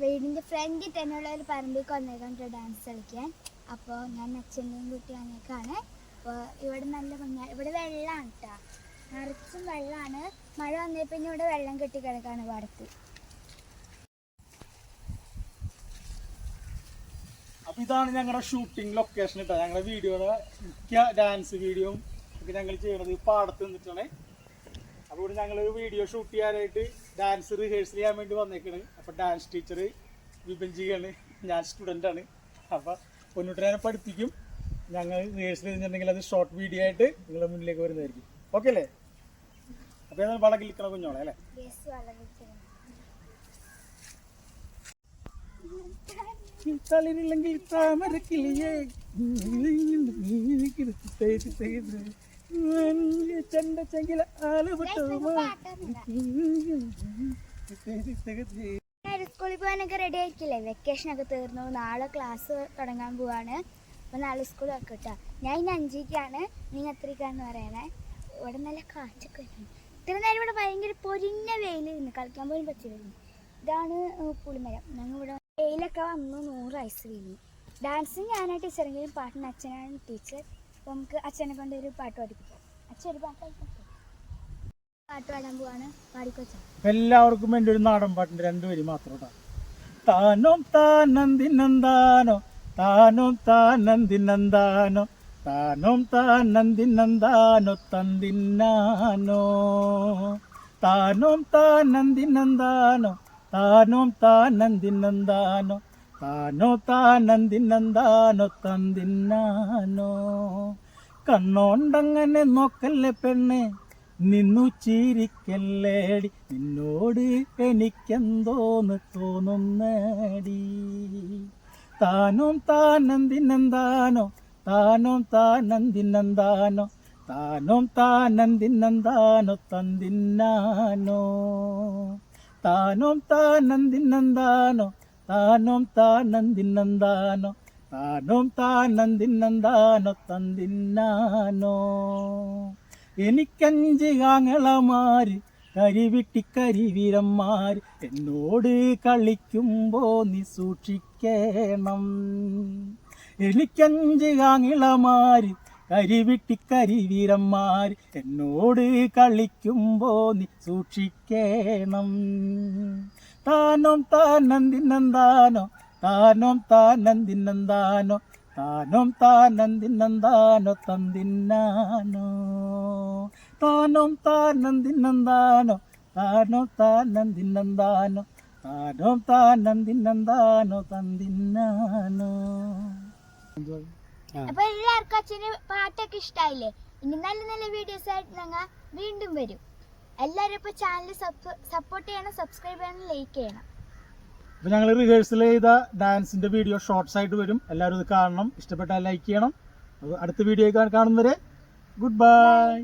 വീടിന്റെ ഫ്രണ്ടിൽ തന്നെയുള്ള ഒരു പറമ്പിൽ വന്നേക്കാണ്ട് ഡാൻസ് കളിക്കാൻ. അപ്പോൾ ഞാൻ അച്ഛന്റെയും കുട്ടി വന്നേക്കാണ് അപ്പോൾ ഇവിടെ നല്ല മഞ്ഞ ഇവിടെ വെള്ളമാണ് കേട്ടോ നിറച്ചും വെള്ളമാണ് മഴ വന്നേ പിന്നെ ഇവിടെ വെള്ളം കെട്ടി കിടക്കാണ് പാടത്ത്. അപ്പൊ ഇതാണ് ഞങ്ങളുടെ ഷൂട്ടിംഗ് ലൊക്കേഷൻ കേട്ടോ ഞങ്ങളുടെ വീഡിയോയുടെ മിക്ക ഡാൻസ് വീഡിയോയും ഒക്കെ ഞങ്ങൾ ചെയ്യണത് ഈ പാടത്ത് നിന്നിട്ടാണ്. അപ്പോൾ ഇവിടെ ഞങ്ങൾ വീഡിയോ ഷൂട്ട് ചെയ്യാനായിട്ട് ഡാൻസ് റിഹേഴ്സൽ ചെയ്യാൻ വേണ്ടി വന്നേക്കാണ് അപ്പോൾ ഡാൻസ് ടീച്ചർ വിഭജിക്കാണ് ഞാൻ സ്റ്റുഡന്റ് ആണ് അപ്പോൾ പൊന്നുട്ടനെ പഠിപ്പിക്കും ഞങ്ങൾ റിഹേഴ്സൽ ചെയ്തിട്ടുണ്ടെങ്കിൽ അത് ഷോർട്ട് വീഡിയോ ആയിട്ട് നിങ്ങളുടെ മുന്നിലേക്ക് വരുന്നതായിരിക്കും ഓക്കെ അല്ലേ അപ്പോൾ ഏതാണ് വളകിൽ നിൽക്കണ കുഞ്ഞോളെ അല്ലേ തളിരില്ലെങ്കിൽ താമരക്കിളിയേ ചെണ്ട ചെങ്കില ഞാൻ സ്കൂളിൽ പോകാനൊക്കെ റെഡി ആയിരിക്കില്ലേ വെക്കേഷൻ ഒക്കെ തീർന്നു. നാളെ ക്ലാസ് തുടങ്ങാൻ പോവാണ്. അപ്പോൾ നാളെ സ്കൂൾ വെക്കട്ടോ ഞാൻ ഇന്ന് അഞ്ചിക്കാണ്. നീ എത്രയ്ക്കാന്ന് പറയണേ? ഇവിടെ നല്ല കാറ്റൊക്കെ വരുന്നു ഇത്ര നേരം ഇവിടെ ഭയങ്കര പൊരിഞ്ഞ വെയിലിരുന്നു കളിക്കാൻ പോലും പറ്റിയിരുന്നു ഇതാണ് പുളിമരം. ഞങ്ങൾ ഇവിടെ വെയിലൊക്കെ വന്നു. നൂറ് വയസ്സ് വീണു ഡാൻസും ഞാനാണ് ടീച്ചറെങ്കിലും പാട്ടിന് അച്ഛനാണ് ടീച്ചർ നമുക്ക് അച്ഛനെ കൊണ്ട് ഒരു പാട്ട് പാടിപ്പിക്കാം. അച്ഛൻ ഒരു പാട്ട് പാട്ട് പാടാൻ പോവാണ് പാടിക്കൊച്ചാ എല്ലാവർക്കും വേണ്ടി ഒരു നാടൻ പാട്ടിന്റെ രണ്ടുപേരും മാത്രം താനോം താനന്ദിനന്താനോ താനോം താനന്ദിനന്താനോ താനോം താനന്ദിനന്താനോ തന്തിന്നാനോ താനോം താനന്ദിനന്താനോ താനോം താനന്ദിനന്താനോ താനോ താനന്ദിനന്താനോ തന്തിന്നാനോ കണ്ണോണ്ടങ്ങനെ നോക്കല്ലേ പെണ്ണെ? നിന്നു ചിരിക്കല്ലേടി. നിന്നോട് എനിക്കെന്തോന്ന് തോന്നുന്നേടി. താനും താനന്തിനെന്താനോ? താനും താനന്തിനെന്താനോ? താനും താനന്തിനെന്താനോ? തന്തിന്നാനോ? താനും താനന്തിനെന്താനോ? താനും താനന്തിനെന്താനോ? താനോം താനന്തിനെന്താനോ തന്തിന്നാനോ എനിക്കഞ്ച് കാങ്ങളമാര് കരിവിട്ടി കരിവീരന്മാര് എന്നോട് കളിക്കുമ്പോ നീ സൂക്ഷിക്കണം. എനിക്കഞ്ച് ആങ്ങളമാര് കരിവിട്ടി കരിവീരന്മാര് എന്നോട് കളിക്കുമ്പോ നീ സൂക്ഷിക്കണം. താനോം താനന്തിനെന്താനോ താനോം താനന്തിനെന്താനോ താനോം താനന്തിനെന്താനോ തന്തിന്നാനോ താനോം താനന്തിനെന്താനോ താനോം താനന്തിനെന്താനോ താനോം താനന്തിനെന്താനോ തന്തിന്നാനോ അപ്പൊ എല്ലാവർക്കും അച്ഛന് പാട്ടൊക്കെ ഇഷ്ടായില്ലേ? ഇനി നല്ല നല്ല വീഡിയോസ് ആയിട്ട് ഞങ്ങൾ വീണ്ടും വരും. എല്ലാവരും ഇപ്പൊ ചാനൽ സപ്പോർട്ട് ചെയ്യണം സബ്സ്ക്രൈബ് ചെയ്യണം ലൈക്ക് ചെയ്യണം. അപ്പോൾ ഞങ്ങൾ റിഹേഴ്സൽ ചെയ്ത ഡാൻസിന്റെ വീഡിയോ ഷോർട്സ് ആയിട്ട് വരും. എല്ലാവരും ഇത് കാണണം. ഇഷ്ടപ്പെട്ടാൽ ലൈക്ക് ചെയ്യണം. അടുത്ത വീഡിയോ കാണുന്നവരെ ഗുഡ് ബൈ